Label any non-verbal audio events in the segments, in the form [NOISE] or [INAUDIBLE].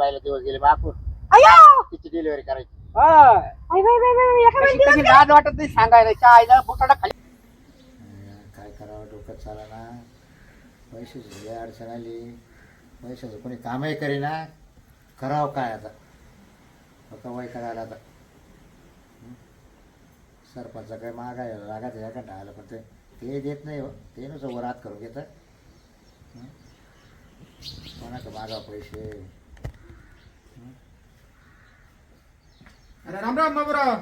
बायला दिवस गेले बापूर. अयो तिची डिलिव्हरी करायची. एका कशी कशी लाज वाटत नाही सांगायला? त्या आईला खाली काय करावं डोकं चाला ना पैशाची लय अडचण आली. पैशाचं कोणी कामही करीना. करावं काय आता? फक्त वय करायला आता. हं? सरपंच काय मागाय लागायचं या कंटा आलं पण ते ते देत नाही हो. ते नुसतं वर हात करून घेतं. हं? कोणाचं मागावं पैसे? अरे राम राम बाबूराव राम.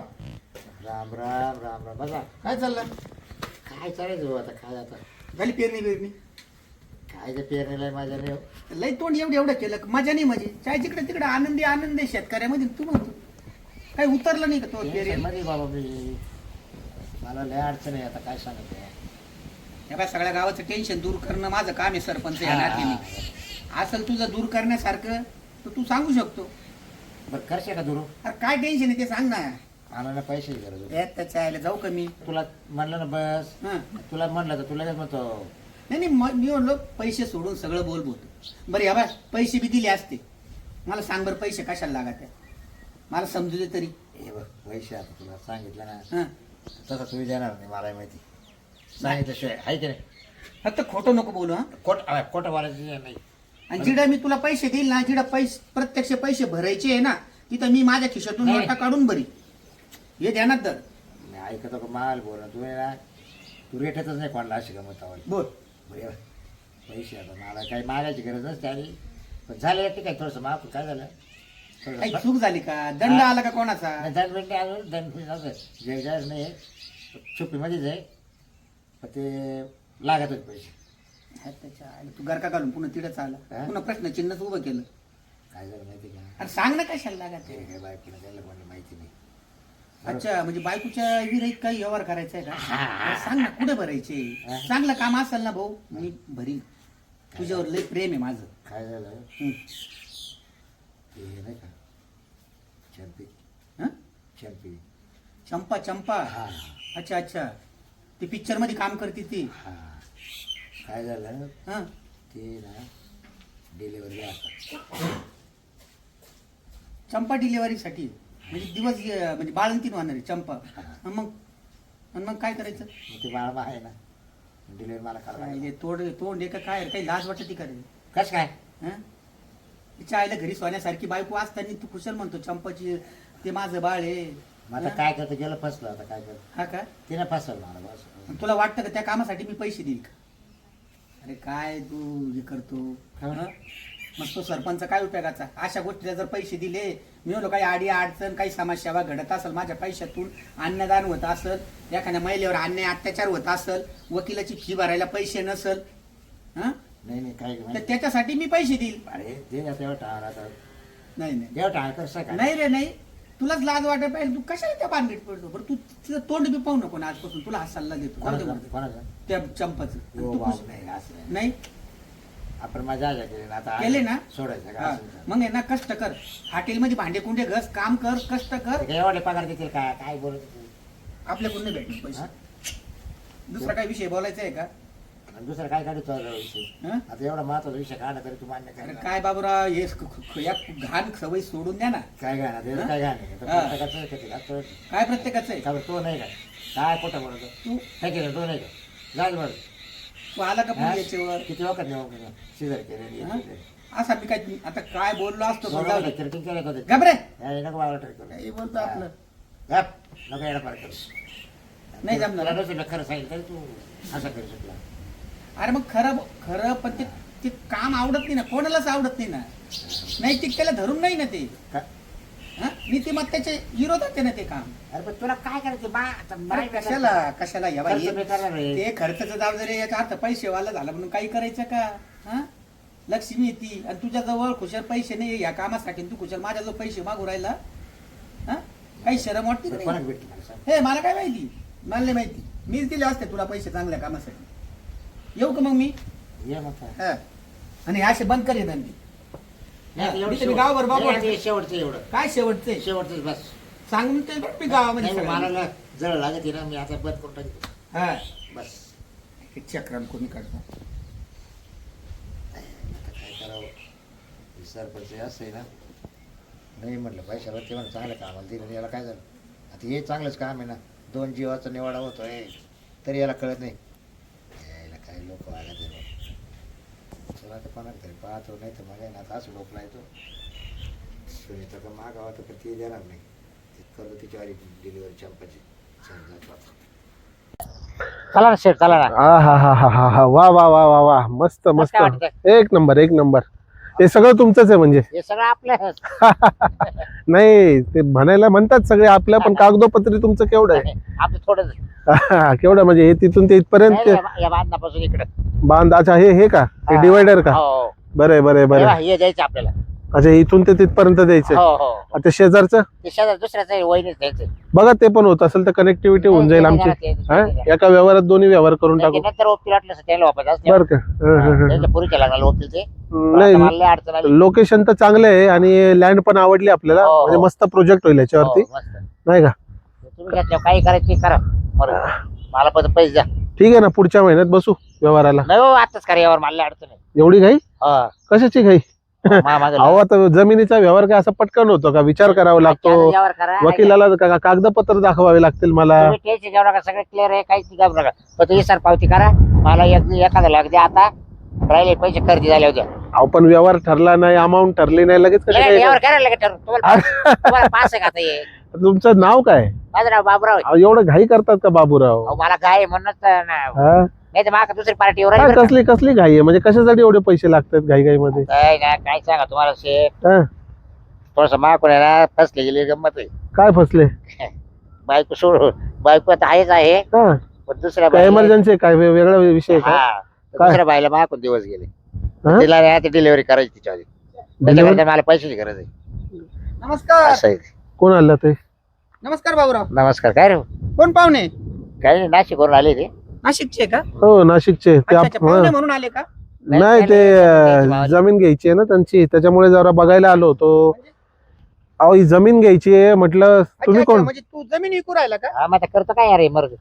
राम राम राम बघा काय चाललं काय चालायचं हो आता? काय आता? झाली पेरणी पेरणी काय ते पेरणीला माझ्या नाही हो. लई तोंड एवढं एवढं केलं. मजा नाही माझी. चाय जिकडे तिकडे आनंदी आनंद आहे शेतकऱ्यामध्ये. तू म्हणतो. काही उतरलं नाही का तो पेरेल टेन्शनमध्ये बाबा मी. मला लय अडचण आहे आता काय सांगत आहे. या बाय सगळ्या गावाचं टेन्शन दूर करणं माझं काम आहे सरपंच या नात्याने. असेल तुझं दूर करण्यासारखं तर तू सांगू शकतो. बरं करशे का दुरू? अरे काय टेन्शन आहे ते सांग ना. आणायला पैसे गरज होती. त्याच्या जाऊ का मी? तुला म्हणलं ना बस. हं. तुला म्हणलं तर तुला म्हणतो नाही नाही मी म्हणलो पैसे सोडून सगळं बोल बोलतो बरं या बाय पैसे बी दिले असते. मला सांग बरं पैसे कशाला लागत आहे मला समजू दे तरी. हे बघ पैसे आता तुला सांगितलं ना. हां. तसं तुम्ही देणार नाही मला माहिती. सांगितल्याशिवाय आहे की नाही? फक्त खोटं नको बोलू हा. खोट खोटं बोलायचं नाही. आणि जिडा मी तुला पैसे देईल ना जिडा पैसे प्रत्यक्ष पैसे भरायचे आहे ना तिथं मी माझ्या खिशातून नाही. नोटा काढून भरी हे ध्यानात धर. मी ऐकतो का माल बोल तू आहे ना तू रेटतच नाही कोणाला अशी गमत आवड बोल. बरं पैसे आता मला काही मागायची गरज नसते आणि पण झालं ठीक आहे थोडंसं माफ काय झालं? काही चूक झाली का? दंड आला का कोणाचा? दंड बिंड अजून दंड बिंड असं जे जायच नाही छुपीमध्येच आहे. पण ते लागत होते पैसे. त्याच्या आईला तू गरका घालून पुन्हा तिडच आला हा? पुन्हा प्रश्न चिन्हच उभं केलं. काय झालं माहिती का? अरे सांग ना कशाला लागत ते आहे? काय बायकोला त्याला कोणी माहिती नाही. अच्छा म्हणजे बायकोच्या विरहित काही व्यवहार करायचा आहे का. अरे सांग ना कुठे भरायचे? चांगलं काम असेल ना भाऊ मी भरील तुझ्यावर लय प्रेम आहे माझं. काय झालं? हं. ते नाही का? चंपी. हं? चंपी. चंपा चंपा. हा. अच्छा अच्छा. ते पिक्चरमध्ये काम करते ती. हा. काय झालं? हा. ते ना डिलिव्हरी आता चंपा डिलिव्हरीसाठी म्हणजे दिवस म्हणजे बाळंतीन होणार आहे चंपा मग आणि मग काय करायचं? ते बाळमा आहे ना. डिलिव्हरी मला लागेल. हे तोंड तोंड आहे का काय काही लाज वाटत का रे? कसं काय? हं? तिच्या आईला घरी सोन्यासारखी बायको असताना तू कुशल म्हणतो चंपाची ते माझं बाळ आहे. मग आता हं? काय करतो? गेलं फसलं आता काय करतो? हा का? तिने फसवलं मला बस. तुला वाटतं का त्या कामासाठी मी पैसे देईल का? अरे काय तू हे करतो? हं? मग तो सरपंच काय उपयोगाचा? अशा गोष्टीला जर पैसे दिले मी म्हणलो काही आडी अडचण काही समाजसेवा घडत असेल माझ्या पैशातून अन्नदान होत असेल एखाद्या महिलेवर अन्याय अत्याचार होत असेल वकिलाची फी भरायला पैसे नसल हं? नाही नाही काय तर माहिती. त्याच्यासाठी मी पैसे देईल. अरे दे ना तेव्हा टाळा आता. नाही नाही. तेव्हा टाळा कसं काय? नाही रे नाही. तुलाच लाज वाटत पाहिजे तू कशाला त्या बांधीत पडतो बरं तू तिचं तोंड बी पाहू नको ना आजपासून तुला हा सल्ला देतो जाऊ दे कोणाचं म्हणतो. कोणाचं त्या चंपाचं हो तू बाप असं नाही. नाही आपण मजा आल्या केली ना आता केले ना? सोडायचं का हा. असं. मग आहे ना कष्ट कर हॉटेलमध्ये भांडे कुंडे घस काम कर कष्ट कर ते काय एवढे पगार देतील काय काय बोलत होते? आपल्याकडून नाही भेटणार पैसे हा? दुसरा काही विषय बोलायचा आहे का आणि दुसरं काय काढू तुझा विषय हं? आता एवढा महत्त्वाचा विषय काढला तरी तू मान्य अरे कर काय बाबूराव हे ख- ख- या घाण सवय सोडून द्या ना काय गाणं ते हं? काय गाणं तर हा. प्रत्येकाचं आहे ते? आता काय प्रत्येकाचं आहे का बरं तो नाही का काय खोटं बोलतो तू काय केलं तो नाही का जाईल बरं तू आला का हा? पण याच्यावर किती वखत नाही शिजर केले हं? असा मी काय आता काय बोललो असतो पण जाऊ दे. क्रिकेट केलं होतं घाबरे हे नको करू. काही बोलतो आपलं गप, नको येडा पार करू. नाही जमणार. तुला नसेल खरं सांगितलं तरी तू असं करू शकला अरे मग खरं खरं पण ते ते काम आवडत नाही ना कोणालाच आवडत नाही ना. नैतिकतेला धरून नाही ना ते. का- हं? नीतिमत्तेचे विरोधात आहे ना ते काम. अरे पण तुला काय करायचं? बा आता अरे बाई कशाला कशाला या बाई? खर्च. ते खर्चाचं जाऊ जरी याचा अर्थ पैसेवाला झाला म्हणून काही करायचं का? हा? लक्ष्मी येते आणि तुझ्या जवळ खुशाल पैसे नाही या कामासाठी आणि तू खुशाल माझ्या जवळ पैसे मागू राहिला. हा? काही शरम वाटते का कोणाक नाही? भेटली मला सांग. हे मला काय माहिती? मला नाही माहिती. मीच दिले असते तुला पैसे चांगल्या कामासाठी. येऊ का मग मी? ये मग काय. हा. आणि हे असे बंद करे धंदे. नाही, एवढं मी मी गावभर शेवट- बाबा नाही, शेवटचं एवढं. काय शेवटचे शेवटचं बस. सांगून ते मी गावामध्ये नाही, मला सगळ्यांना. ना जळ लागत ना मी आता बंद करून टाकतो. हा. बस. हे चक्रम कोणी काढतो. आता काय करावं? सरपंच हे असं आहे ना. नाही म्हटलं पैशाला ते म्हणा चांगलं कामाला दिलं याला काय झालं? आता हे चांगलंच काम आहे ना. दोन जीवाचा निवाडा होतोय. तरी याला कळत नाही. काही लोक आला ते चला तर कोणाला तरी पाहतो नाही तर मग ना असं डोकला येतो सुनीता का मागावा तर ती देणार नाही ती करतो तिची वाली डिलिव्हरी चंपाची चल ना शेठ चला ना हा हा हा हा हा हा वा वा वा वा वा मस्त मस्त काय वाटतं? एक नंबर एक नंबर हे सगळं तुमचंच आहे म्हणजे. हे सगळं आपलं [LAUGHS] नाही ते म्हणायला म्हणतात सगळे आपल्या पण [LAUGHS] कागदोपत्री तुमचं केवढं आहे. आपलं [LAUGHS] केवढं म्हणजे हे तिथून ते इथपर्यंत या बांधण्यापासून इकडे. बांध अच्छा हे हे का? हे हा. डिवायडर का? हो. बरं आहे बरं आहे बरं आहे. हे द्यायचं आपल्याला. अच्छा इथून ते तिथपर्यंत द्यायचं. हो हो. आता शेजारचं? ते शेजार दुसऱ्याचं वहिनीच द्यायचं. बघा ते पण होत असेल तर कनेक्टिव्हिटी होऊन जाईल आमची. हा? एका व्यवहारात दोन्ही व्यवहार करून टाकू. नंतर ओपील वाटलं असं त्याला वापस असते बरं का. हं, हं, हं. त्यांच्या पुरीच्या लागला ओपील ते. नाही आता मला लय अडचण आली. लोकेशन तर चांगलं आहे आणि लँड पण आवडली आपल्याला. हो, हो. म्हणजे मस्त प्रोजेक्ट होईल याच्यावरती. हो, मस्त. नाही का? तुम्ही घेतल्यावर काही करायचं करा. बरं. मला पण पैसे द्या. ठीक आहे ना पुढच्या महिन्यात बसू व्यवहाराला. नाही हो आताच करा यावर मला लय अडचण आहे. एवढी घाई? हा. कशाची घाई? अहो आता जमिनीचा व्यवहार काय असा पटकन होतो का? विचार करावा लागतो. त्याचं यावर करा. वकिलाला का- का- कागदपत्र दाखवावे लागतील मला. तुम्ही टेन्शन घेऊ नका सगळं क्लिअर आहे काहीच घाबरू नका. पण तुम्ही सर पावती करा. मला एक एखादा लाख द्या आता. राहिले पैसे खरेदी झाले होते. अहो पण व्यवहार ठरला नाही अमाऊंट ठरली नाही लगेच कसं काय यावर करायला लागेल ठरवून. तुम्हाला तुम्हाला पास आहे का आता हे? तुमचं नाव काय? माझं नाव बाबराव आहे. अहो, एवढं घाई करतात का बाबूराव? अहो, मला काय हा? नाही तर माका दुसरी पार्टी येऊ काय राहिली बरं कसली कसली घाई आहे? म्हणजे कशासाठी एवढे पैसे लागतात घाई घाई मध्ये? काय ना काय सांगा तुम्हाला शेठ हा? थोडस माकून आहे ना फसले गेली गंमत आहे. काय फसले? बायको सोड बायको आता आहेच आहे. हा. पण दुसऱ्या काय इमर्जन्सी काय वे- वेगळा विषय आहे का? हा. तर काय? दुसऱ्या बाईला माकून दिवस गेले. हा? तिला नाही आता डिलिव्हरी करायची तिच्यावर त्याच्याकडे मला पैशाची गरज आहे. नमस्कार. असं आहे कोण आलं ते? नमस्कार बाबूराव नमस्कार काय रे? कोण पाहुणे? काही नाही नाशिकवरून आले ते. नाशिकचे का? हो नाशिकचे ते अच्छा, आप- अच्छा, पाहुणे. म्हणून आले का? नाही ते अं, जमीन घ्यायची आहे ना त्यांची. त्याच्यामुळे जरा बघायला आलो होतो. अहो ही जमीन घ्यायची आहे. म्हटलं अच्छा, तुम्ही अच्छा, कोण? म्हणजे तू जमीन विकू राहिला का? हा मग आता करतो काय अरे मर्ग?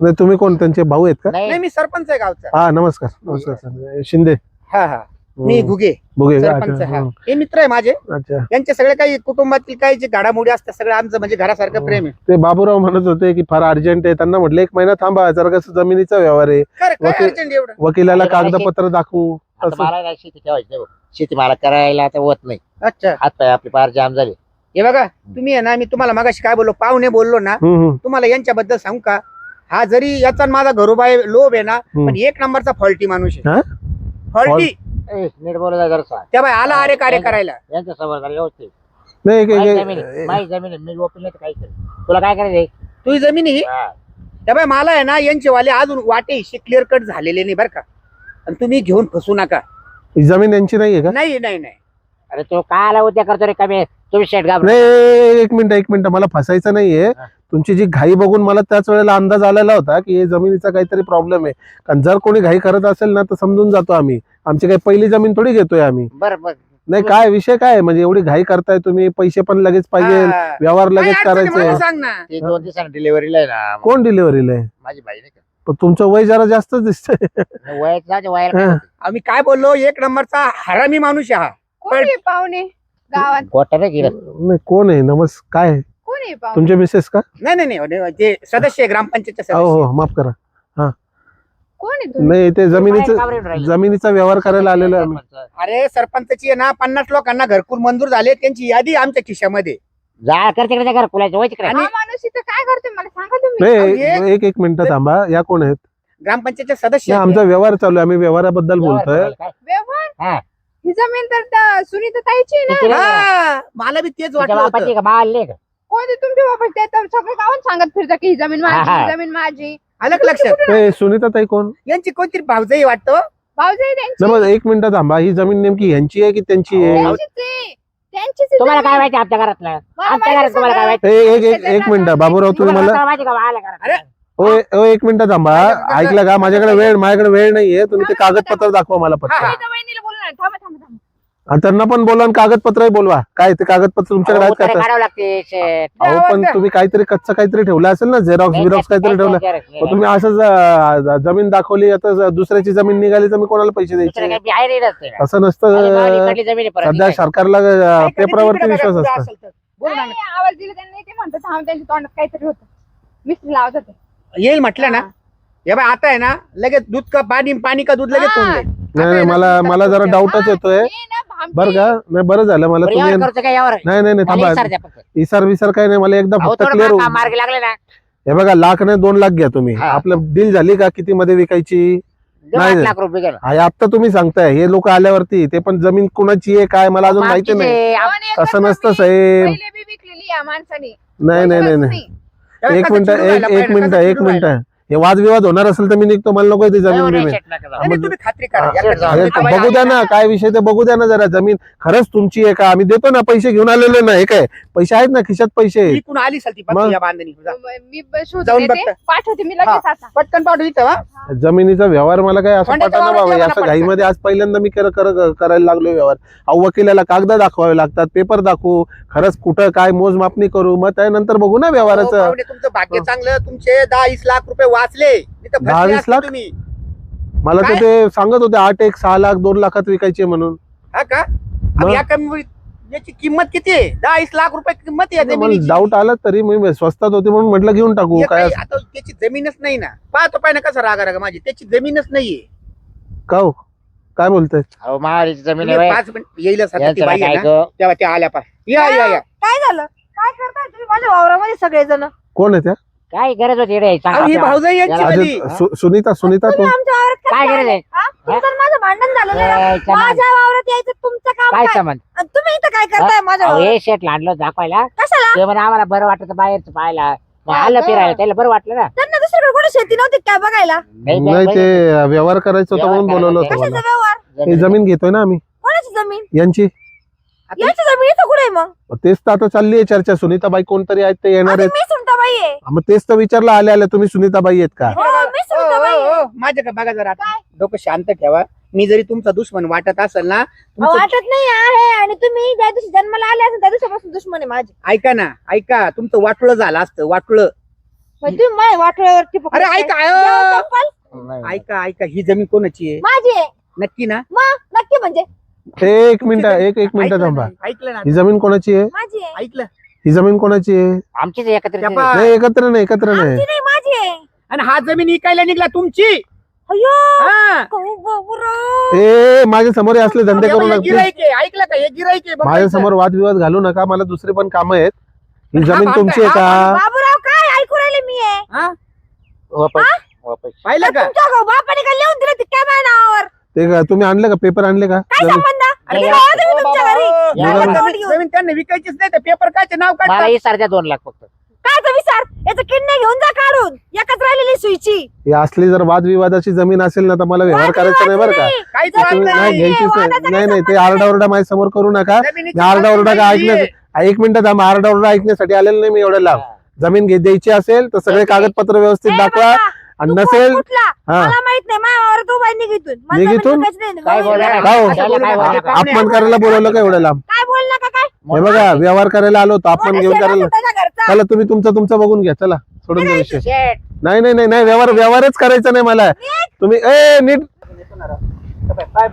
नाही तुम्ही कोण? त्यांचे भाऊ आहेत का? नाही. नाही मी सरपंच आहे गावचा. हा नमस्कार नमस्कार सर. शिंदे. हा हा. मी हम्म. घुगे का? सरपंच अच्छा हा. हे. मित्र आहे माझे. अच्छा. त्यांचे सगळे काही कुटुंबातील काही जे घडामोडी असतात सगळं आमचं म्हणजे घरासारखं प्रेम आहे. ते बाबूराव म्हणत होते की फार अर्जंट आहे. त्यांना म्हटलं एक महिना थांबा जरा कसं जमिनीचा व्यवहार आहे. काय काय वकील- अर्जंट एवढं? वकिलाला कागदपत्र दाखवू आता असं. मला नाही शेती ठेवायची नाही भाऊ. शेती मला करायला आता होत नाही. अच्छा. हात पाय आपले पार जाम झाले. हे बघा तुम्ही आहे ना मी तुम्हाला मागाशी काय बोललो पाहुणे बोललो ना हम्म, हम्म. तुम्हाला यांच्याबद्दल सांगू का? हा जरी याचा आणि माझा घरोबाय लोभ आहे ना हम्म. पण एक नंबरचा फॉल्टी माणूस हा? आहे फॉल्टी ए, नीट बोलायला जरा सांग. त्या बाय आला अरे कार्य करायला. यांच्या समोर जरा व्यवस्थित. नाही एक- माझी एक- जमीन आहे, माझी जमीन आहे, मी ओपन नाही तर काही करेल तुला काय करायचंय तुझी जमीन ही हा. त्या मला आहे ना यांचे वाले अजून वाटे क्लिअर कट झालेले नाही बरं का. आणि तुम्ही घेऊन फसू नका. ही जमीन यांची नाहीये का? नाही नाही नाही. अरे तो काय आला उद्या करतो रे कमी? तुम्ही शेट घाबरू नाही एक मिनिट एक मिनिट. मला फसायचं नाहीये. हा. तुमची जी घाई बघून मला त्याच वेळेला अंदाज आलेला होता की हे जमिनीचा काहीतरी प्रॉब्लेम आहे. कारण जर कोणी घाई करत असेल ना तर समजून जातो आम्ही. आमची काही पहिली जमीन थोडी घेतोय आम्ही. बरं बरं. नाही काय विषय काय आहे? म्हणजे एवढी घाई करताय तुम्ही पैसे पण लगेच पाहिजे हा. व्यवहार काय लगेच अडचण आहे करायचे. मला सांग ना. ते दोन दिवसांनी डिलिव्हरीला आहे ना. कोण डिलिव्हरीला आहे? माझी बाई नाही पण तुमचं वय जरा जास्तच दिसतंय. वयात वयाला हा. होते? आम्ही काय बोललो? एक नंबरचा हरामी माणूस आहे हा. कोण आहे पाहुणे गावात? गोटा नाही गेलं. नाही कोण आहे? नमस् काय आहे? कोण आहे पाहुणे? तुमचे मिसेस का? नाही नाही नाही ते सदस्य आहे ग्रामपंचायतचे हो सदस्य हो माफ करा. कोण आहे तुम्ही? नाही ते जमिनीचं. जमिनीचा व्यवहार करायला आलेलो आहे आम्ही. अरे सरपंचाची आहे ना पन्नास लोकांना घरकुल मंजूर झाले त्यांची यादी आमच्या खिशामध्ये. जा कर तिकडे घर कुलाच्या वय तिकडे. हा माणूस इथं काय करतोय? मला सांगा तुम्ही. नाही एक एक मिनिट थांबा. या कोण आहेत? ग्रामपंचायतचे सदस्य नाही, आहेत. आमचा व्यवहार चालू आहे. आम्ही व्यवहाराबद्दल बोलतोय? व्यवहार? हा. ही जमीन तर त्या सुनीता ताईची आहे ना? तिची- हा, मला बी तेच वाटलं होतं. बाबा ते तर सगळे गावात सांगत फिरता की ही जमीन माझी हा. ही जमीन माझी. आलं का लक्षात. ए, सुनीता ताई कोण? यांची कोणतरी भावजाई वाटतं? भाऊजाई त्यांची. एक मिनिट थांबा. ही जमीन नेमकी यांची आहे की त्यांची आहे? अहो, त्यांचीच आहे. त्यांचीच आहे तुम्हाला काय जमीन. माहिती आमच्या घरातलं? मला आमच्या माहिती घरात तुम्हाला काय सगळं. माहिती? ए, एक एक एक मिनिट. बाबूराव तुम्ही तुम्हाला मला माहिती का आल्या घरात? अरे, ओ ओ, एक मिनिट थांबा. ऐकलं का? माझ्याकडे वेळ माझ्याकडे वेळ नाहीये. तुम्ही ते कागदपत्र दाखवा मला हा, पटकन. वहिनीला थांबा थांबा थांबा आणि त्यांना पण बोलवा आणि कागदपत्रही बोलवा. काय ते कागदपत्र तुमच्याकडे आहेत का काढावं लागते शेट. अहो पण तुम्ही काहीतरी कच्चं काहीतरी ठेवलं असेल ना झेरॉक्स बिरॉक्स काहीतरी ठेवलं. मग तुम्ही असंच जमीन दाखवली आता ज- दुसऱ्याची जमीन निघाली तर मी कोणाला पैसे दुसरं द्यायचे? काही बी आहे नाही रस्ते. असं नसतं. इकडली जमीन आहे परत सध्या. सरकारला अं, पेपरावरती विश्वास असतो. बोल ना. नाही, आवाज दिला त्यांनी ते म्हणतात थांब त्यांच्या तोंडात काहीतरी होतं. मिस्त्री लावत होते. येईल म्हटलं ना? हे. बाय आता आहे ना लगेच दूध का पाणी पाणी का दूध लगेच होऊन जाईल. नाही नाही मला मला जरा डाऊटच येतोय. हे. बरं का? नाही बरं झालं मला तुम्ही नाही नाही नाही थांबा. इसार विसार काही नाही मला एकदा फक्त क्लिअर मार्ग- मार्गी लागले ना. हे बघा लाख नाही दोन लाख घ्या तुम्ही. आपलं डील झाली का? किती मध्ये विकायची? नाही, आता तुम्ही सांगताय. हे लोक आल्यावरती ते पण जमीन कुणाची आहे काय मला अजून माहिती नाही. असं नसतं साहेब. पहिले बी विकलेली या माणसाने. नाही नाही नाही एक मिनिट एक मिनिट एक मिनिट. हे वादविवाद होणार असेल तर मी निघतो मला नको ते जमीन बिमीन. नाही, नाही, तुम्ही खात्री करा हा, याकडे जाऊ. अरे, हा, बघू द्या ना काय विषय ते बघू द्या ना जरा जमीन खरंच तुमची आहे का आम्ही देतो ना पैसे घेऊन आलेले ना हे काय पैसे आहेत ना खिशात पैसे ती कुण आली असेल ती मग? या बांधणी जा. मी ब- शोधून जाऊन येते बघता. पाठवते मी लगेच आता पटकन पाठवू इथं हा? जमिनीचा व्यवहार मला काय असं कोणत्या पटाना व्यवहाराचा बाबा हे व्यवहार असं पटकन? घाईमध्ये आज पहिल्यांदा मी कर- कर- करायला लागलो व्यवहार अहो वकिलाला कागद दाखवावे लागतात पेपर दाखवू खरंच कुठं काय मोजमापणी करू मग त्यानंतर बघू ना अहो, व्यवहाराचं पाहुणे, तुमचं भाग्य चांगलं तुमचे दहा वीस लाख रुपये वाचले नाही तर फसले असते लाख? तुम्ही. मला तर काय? ते सांगत होते आठ एक सहा लाख दोन लाखात विकायचे म्हणून. हा का? मग? आणि या कमी याची किंमत किती आहे? दहा वीस लाख रुपये किंमत आहे या मला जमिनीची. डाऊट आला तरी मी स्वस्तात होते म्हणून म्हटलं घेऊन टाकू हे काय आता त्याची जमीनच नाही ना. पाहतो पाहिजे कसा रागा रागा माझी. त्याची जमीनच नाहीये का हो? काय बोलताय? अहो, जमीन तुम्ही आहे बाई. पाच मिनिट येईलच आता ती यांचं बाई काय आहे ना. गं? तेव्हा त्या आल्या पा या या या. काय झालं? काय करताय तुम्ही? माझ्या वावरामध्ये सगळेजण. कोण आहे त्या? काय गरज होती रे सांगा अहो, ही आपल्याला. भाऊजाई यांची याला- कधी? अच्छा, सु- सुनीता सुनीता तुम्ही तू आमच्या वावरात कसं काय काय गरज आहे? हा? तुमचं आणि माझं भांडण झालेलं आहे ना. काय सामान? माझ्या वावरात यायचं तुमचं काम काय काय? सामान आणि तुम्ही इथं काय करताय माझ्या अहो, वावरात? हे शेट आणलं दाखवायला. कशाला? ते म्हणे आम्हाला बरं वाटत बाहेरचं पाहायला. मग हा आलं का? फिरायला त्याला बरं वाटलं ना. त्यांना दुसरीकडे कोणी शेती नव्हती काय बघायला? नाही, नाही नाही, ते व्यवहार करायचं होतं म्हणून बोलवलं होतं कशाचा मला व्यवहार? हे जमीन घेतोय ना आम्ही. कोणाची जमीन? यांची. याची जमीन इथं कुठे आहे मग तेच तर आता चालली आहे चर्चा. सुनीताबाई कोणतरी आहेत ते येणार आता आहेत. मी सुनताबाई आहे. मग तेच तर विचारलं आले आले तुम्ही सुनीताबाई आहेत का? हो मी सुनताबाई आहे. ओ, ओ, माझ्या का बघा जरा आता. डोकं शांत ठेवा. मी जरी तुमचा दुश्मन वाटत असेल ना अहो, तुमचं- वाटत नाही आहे आणि तुम्ही ज्या दिवशी जन्माला आले असेल त्या दिवसापासून दुश्मन आहे माझे. ऐका ना ऐका तुमचं वाटुळं झालं असतं वाटुळं. म्हणजे तुम्ही माझ्या वाटोळ्यावरती अरे ऐका चप्पल. ऐका ऐका ही जमीन कोणाची आहे? माझी आहे. नक्की ना? मग नक्की म्हणजे? हे एक मिनिट एक एक मिनिट ऐकलं थांबा. ना, ऐकलं ना. ही जमीन कोणाची आहे? माझी आहे. ऐकलं. ही जमीन कोणाची आहे? आमचीच त्या नाही एकत्र नाही एकत्र नाही. आमची नाही माझी आहे. आणि हा जमीन इकायला निघला तुमची. अयो हा. गो- गोबरो. ए माझ्यासमोर हे असले धंदे करू हे नका आहे, ऐकलं का? हे गिराईक आहे. बघायचं. माझ्यासमोर वादविवाद घालू नका. मला दुसरे पण काम आहेत. ही जमीन तुमची आहे का? बाबूराव काय ऐकू राहिले मी आहे हा? वापस वापस. पाहिलं का? तुमच्या गो- बापाने काय लिहून दिलं ते काय माझ्या नावावर ते का तुम्ही आणले का? पेपर आणले का? काय संबंध? अरे मी तुमच्या घरी. त्यांना विकायचीच नाही तर पेपर कायचे नाव मला काढतात ही सारख्या दोन लाख फक्त. काय तो विचार? याचं किडनी घेऊन जा काढून. एकच राहिलेली सुईची. ही असली जर वादविवादाची जमीन असेल ना तर मला व्यवहार करायचा नाही बरं का? काहीच वाद नाही. नाही. घ्यायचीच नाही वादाचा नाही काही नाही ते आरडाओरडा माझ्यासमोर करू नका. जमिनीची मी आरडाओरडा का नाहीये. ऐकण्यास एक मिनिट थांबा. आरडाओरडा ऐकण्यासाठी आलेलं नाही मी एवढ्या लांब. जमीन घे द्यायची असेल तर सगळे कागदपत्र व्यवस्थित दाखवा. आणि नसेल कुठला हा मला माहीत नाही निघितून मला. काय हो? का हो? काय? अपमान करायला बोलवलं का एवढ्या लांब काय बोल नका काय हे बघा व्यवहार करायला आलो होतो अपमान घेऊन करायला असेल त्याच्या घरचा. चला तुम्ही तुमचं तुमचं बघून घ्या चला सोडून द्या विषय शेट नाही नाही नाही नाही व्यवहार व्यवहारच करायचा नाही मला तुम्ही ए नीट काय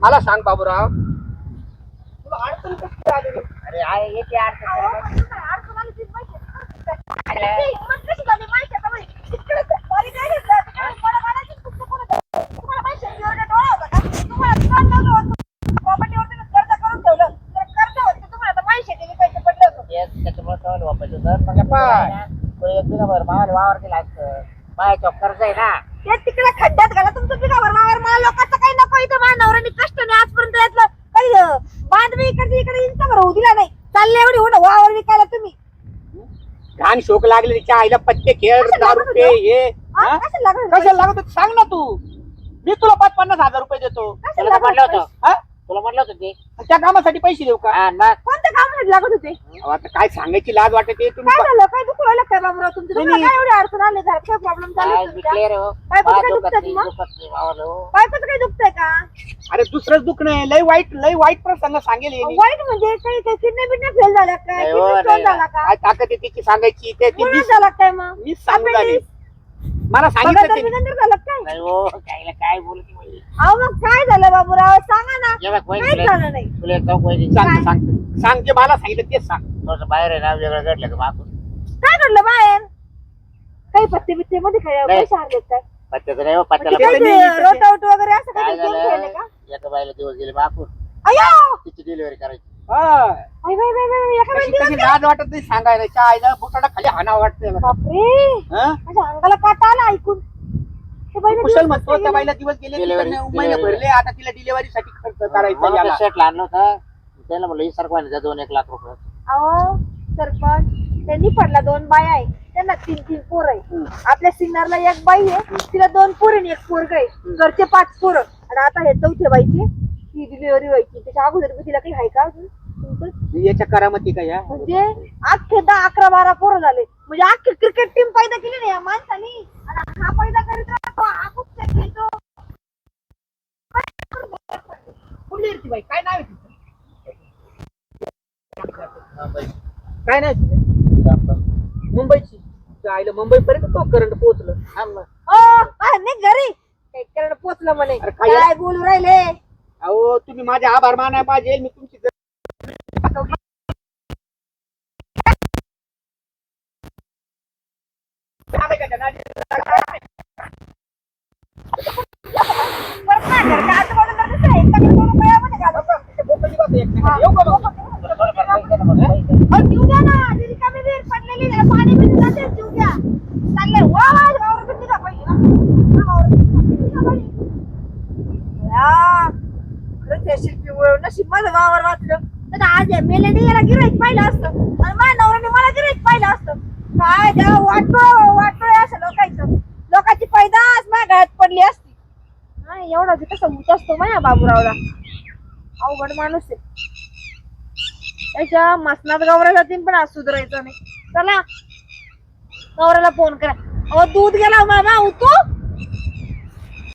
मला सांग बाबूराव तुला अडचण कशी आली? अरे आहे, येते अडचण. अहो, पण काय अडचण आली तीच माहिती आहे. ती हिंमत कशी झाली माहिती आहे का बाई? तिकडे वावर असतं. माझ्या कर्ज आहे ना. ते तिकडे खड्ड्यात घाला तुमचं पिकावर मावर मला लोकांचं काही नको इथं माझ्या नवऱ्याने कष्टाने आजपर्यंत यातलं काही बांधवी इकडे इकडे इंचावर होऊ दिला नाही. चालले एवढी होणं वावर विकायला तुम्ही. घाण शोक लागले तिच्या आईला पत्ते खेळ दारू पे? हे. हा? कशाला लागलं? कशाला लागत होतं? सांग ना तू. मी तुला पाच पन्नास हजार रुपये देतो. कशाला तुला तर म्हटलं लागलं? होतं. हा? तुला म्हटलं होतं ते? त्या कामासाठी पैसे देऊ का? हा, मग. कोणतं काम सांगायला लागत होते? अहो, आता काय सांगायची लाज वाटते तुम्ही काय झालं? काय दुखू राहिलं काय बाबूराव तुमचं नाही, तुम्हाला नाही. काय एवढी अडचण आली? घरात काय प्रॉब्लेम काय चालू मी आहे हो. काय मला काय दुखत दुखतात नाही मग? दुखत नाही मावाला हो. बायकोचं काही दुखतंय का? अरे दुसरंच दुखणं आहे. लय वाईट लय वाईट प्रसंग सांगेल हे मी. वाईट म्हणजे काही काही किडनी बिडनी फेल झाला काय नाही हो, किडनी स्टोन नाही. झाला का? काय ताकद आहे तिची सांगायची? ते ती मुळा मीच झाला काय मग? मीच सांगू लागली. Appendix? मला सांगितलं बघा झालं काय? नाही हो काय बोलत अहो मग काय झालं बाबूराव सांगा ना. जेव्हा कोणी काहीच तुला- झालं नाही? तुला एक चौक वहिनी सांग सांग. सांग जे मला सांगितलं तेच सांग. थोडंसं बाहेर आहे ना वेगळं घडलं का मागून. काय घडलं बाहेर? काही पत्ते बित्ते मध्ये काय नाही. पैसे हरलेत काय? पत्त्याचं नाही हो म्हणजे पत्त्याला काय ते ते नाही, रोट आउट वगैरे असं काय काही गेम खेळले का? झालं एका बाईला दिवस गेले मागून. अयो तिची डिलिव्हरी करायची. हा. बाई बाई बाई बाई एका कशी बाई कशी लाज वाटत नाही सांगायला त्या आईला बुटाला खाली हाना वाटतंय मला. बापरे हा? माझ्या अंगाला काटा आला ऐकून ते कुशल दिवस म्हणतो कसं त्या गेले? बाईला दिवस गेले Delivery, तिकडनं महिने delivery. भरले आता तिला डिलिव्हरी साठी खर्च करायचा याला. शर्ट आणलं होतं त्याला म्हणलं दोन एक लाख रुपये अहो सरपंच त्यांनी पडला दोन बाया आहे त्यांना तीन तीन पोर आहे आपल्या सिन्नरला एक बाई आहे तिला दोन पोर आणि एक पोरग आहे घरचे पाच पोरं आणि आता हे चौथ्या बाईची ती डिलिव्हरी व्हायची त्याच्या अगोदर बी तिला काही आहे का अजून तुमचं? याच्या करामती काय या? म्हणजे अख्खे दहा अकरा बारा पोरं झाले. म्हणजे अख्खी क्रिकेट टीम पैदा केली नाही या माणसानी. आणि हा पैदा करीत राहतो हा खूप खेळतो. कुठली रे ती बाई? काय नाव आहे तिचं? काय नाही? मुंबईची. त्या आईला मुंबई पर्यंत तो करंट पोहोचलं. ओ आ, निघ घरी. काय करड पोचलं म्हणे. अरे काय- काय बोलू राहिले? अहो तुम्ही माझे आभार मानाय पाहिजे. मी तुमची जर- वा या, नशीब माझं वावर वाचलं तर आज या मेलेने याला गिराईक पाहिलं असतं. आणि माझ्या नवऱ्याने मला गिराईक पाहिलं असतं. काय द्या वाटो वाटो असं लोकांचं. लोकांची पैदास माझ्या गळ्यात पडली असती. नाही एवढा तिथं कसा असतो माझ्या बाबूरावला. अवघड माणूस आहे. त्याच्या मसनात गवरा जातील पण आज सुधरायचं नाही. चला गवऱ्याला फोन करा. अहो दूध गेला हो मामा उतू.